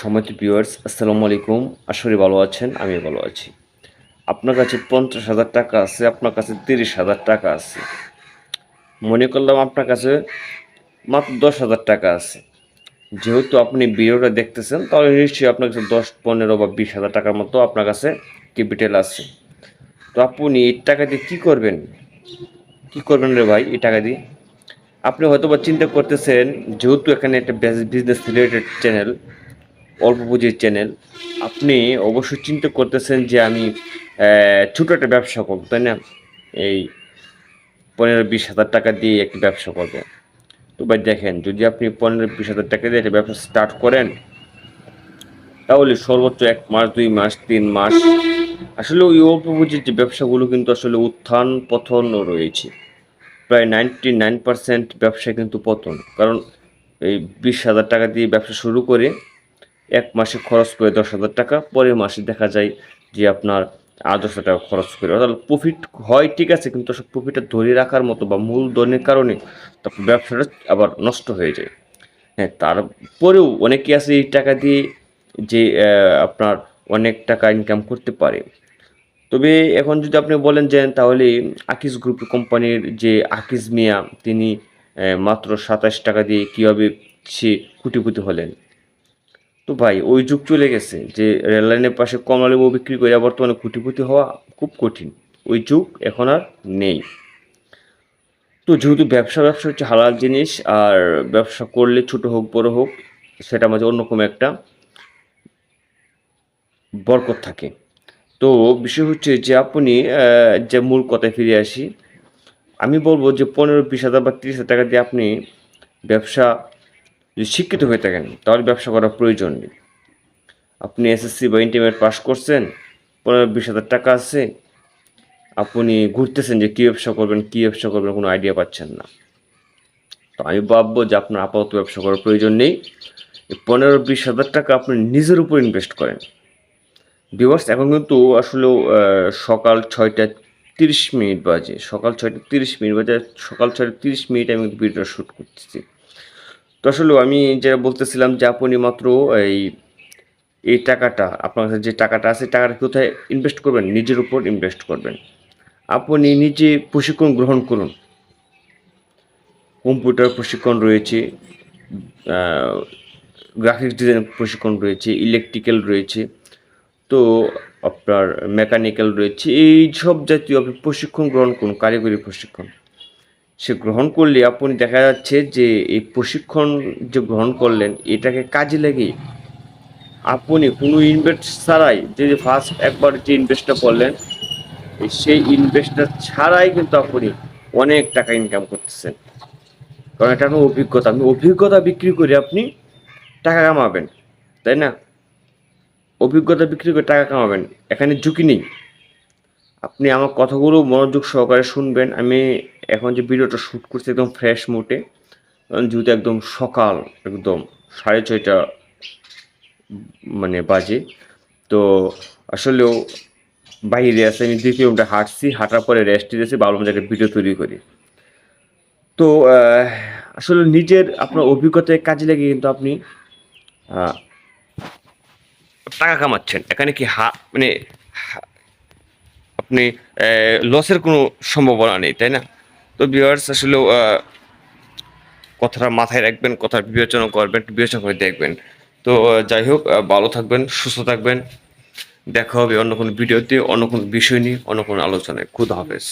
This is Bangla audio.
সময় ভিউয়ার্স আসসালামু আলাইকুম। আসলে ভালো আছেন আমি ভালো আছি। আপনার কাছে পঞ্চাশ হাজার টাকা আছে, আপনার কাছে তিরিশ হাজার টাকা আছে। মনে করলাম আপনার কাছে মাত্র দশ হাজার টাকা আছে। যেহেতু আপনি ভিডিওটা দেখতেছেন, তাহলে নিশ্চয়ই আপনার কাছে দশ, পনেরো বা বিশ হাজার টাকার মতো আপনার কাছে ক্যাপিটাল আছে। তো আপনি এই টাকা দিয়ে কী করবেন? কী করবেন রে ভাই এই টাকা দিয়ে? আপনি হয়তো বা চিন্তা করতেছেন, যেহেতু এখানে একটা বিজনেস রিলেটেড চ্যানেল অল্প পুঁজির চ্যানেল আপনি অবশ্যই চিন্তা করতেছেন যে আমি ছোটো একটা ব্যবসা করব, তাই না? এই পনেরো বিশ হাজার টাকা দিয়ে একটি ব্যবসা করব। তো ভাই দেখেন, যদি আপনি পনেরো বিশ হাজার টাকা দিয়ে একটা ব্যবসা স্টার্ট করেন, তাহলে সর্বোচ্চ এক মাস, দুই মাস, তিন মাস, আসলে ওই অল্প পুঁজির যে ব্যবসাগুলো কিন্তু আসলে উত্থান পতন রয়েছে। প্রায় নাইনটি নাইন পার্সেন্ট ব্যবসা কিন্তু পতন। কারণ এই বিশ হাজার টাকা দিয়ে ব্যবসা শুরু করে এক মাসে খরচ করে দশ হাজার টাকা, পরের মাসে দেখা যায় যে আপনার আট দশ টাকা খরচ করে। অর্থাৎ প্রফিট হয় ঠিক আছে, কিন্তু সব প্রফিটটা ধরে রাখার মতো বা মূলধনের কারণে তারপর ব্যবসাটা আবার নষ্ট হয়ে যায়। হ্যাঁ তারপরেও অনেকে আছে এই টাকা দিয়ে যে আপনার অনেক টাকা ইনকাম করতে পারে। তবে এখন যদি আপনি বলেন যে, তাহলে আকিস গ্রুপ কোম্পানির যে আকিস মিয়া, তিনি মাত্র সাতাশ টাকা দিয়ে কীভাবে সে কুটিপুটি হলেন? তো ভাই, ওই যুগ চলে গেছে যে রেললাইনের পাশে কমলা লেবু বিক্রি করে বর্তমানে কুটিপুটি হওয়া খুব কঠিন। ওই যুগ এখন আর নেই। তো যেহেতু ব্যবসা ব্যবসা হচ্ছে হালাল জিনিস, আর ব্যবসা করলে ছোট হোক, বড় হোক, সেটা মাঝে অন্যরকম একটা বরকত থাকে। তো বিষয় হচ্ছে যে আপনি যে মূল কথায় ফিরে আসি, আমি বলব যে পনেরো, বিশ হাজার বা তিরিশ হাজার টাকা দিয়ে আপনি ব্যবসা যদি শিক্ষিত হয়ে থাকেন তাহলে ব্যবসা করার প্রয়োজন নেই। আপনি এসএসসি বা ইন্টারমিডিয়েট পাস করছেন পনেরো বিশ হাজার টাকা আছে আপনি ঘুরতেছেন যে কী ব্যবসা করবেন কী ব্যবসা করবেন কোনো আইডিয়া পাচ্ছেন না। তো আমি ভাববো যে আপনার আপাতত ব্যবসা করার প্রয়োজন নেই। পনেরো বিশ হাজার টাকা আপনি নিজের উপর ইনভেস্ট করেন। বিভার্স এখন কিন্তু আসলেও আহ, সকাল ছয়টা তিরিশ মিনিট বাজে। সকাল ছয়টা তিরিশ মিনিট বাজে সকাল ছয়টা তিরিশ মিনিট আমি কিন্তু ভিডিওটা শ্যুট করতেছি। তো আসলে আমি যেটা বলতেছিলাম যে আপনি মাত্র এই এই টাকাটা, আপনার কাছে যে টাকাটা আছে টাকাটা কোথায় ইনভেস্ট করবেন? নিজের উপর ইনভেস্ট করবেন। আপনি নিজে প্রশিক্ষণ গ্রহণ করুন। কম্পিউটার প্রশিক্ষণ রয়েছে গ্রাফিক্স ডিজাইন প্রশিক্ষণ রয়েছে ইলেকট্রিক্যাল রয়েছে, তো আপনার মেকানিক্যাল রয়েছে, এই সব জাতীয় আপনি প্রশিক্ষণ গ্রহণ করুন, কারিগরি প্রশিক্ষণ। সে গ্রহণ করলে আপনি দেখা যাচ্ছে যে এই প্রশিক্ষণ যে গ্রহণ করলেন, এটাকে কাজে লাগিয়ে আপনি কোনো ইনভেস্ট ছাড়াই যে ফার্স্ট একবার যে ইনভেস্টটা করলেন সেই ইনভেস্টটা ছাড়াই কিন্তু আপনি অনেক টাকা ইনকাম করতেছেন। কারণ এটা কোনো অভিজ্ঞতা আপনি অভিজ্ঞতা বিক্রি করে আপনি টাকা কামাবেন, তাই না? অভিজ্ঞতা বিক্রি করে টাকা কামাবেন, এখানে ঝুঁকি নেই। আপনি আমার কথাগুলো মনোযোগ সহকারে শুনবেন, আমি এখন যে ভিডিওটা শ্যুট করছে একদম ফ্রেশ মোটে যেহেতু একদম সকাল, একদম সাড়ে ছয়টা মানে বাজে, তো আসলেও বাইরে আছে, আমি দুই কিলোমিটার হাঁটছি, হাঁটার পরে রেস্ট দিয়েছি ভাবলাম যে একটা ভিডিও তৈরি করি। তো আসলে নিজের আপনার অভিজ্ঞতায় কাজে লেগে কিন্তু আপনি টাকা কামাচ্ছেন। এখানে কি হা মানে আপনি লসের কোনো সম্ভাবনা নেই, তাই না? তো ভিউয়ার্স আসলে কথাটা মাথায় রাখবেন কথা বিবেচনা করবেন বিবেচনা করে দেখবেন। তো যাই হোক ভালো থাকবেন, সুস্থ থাকবেন। দেখা হবে অন্য কোনো ভিডিওতে, অন্য কোনো বিষয় নিয়ে, অন্য কোনো আলোচনায়। খুদ হাফেজ।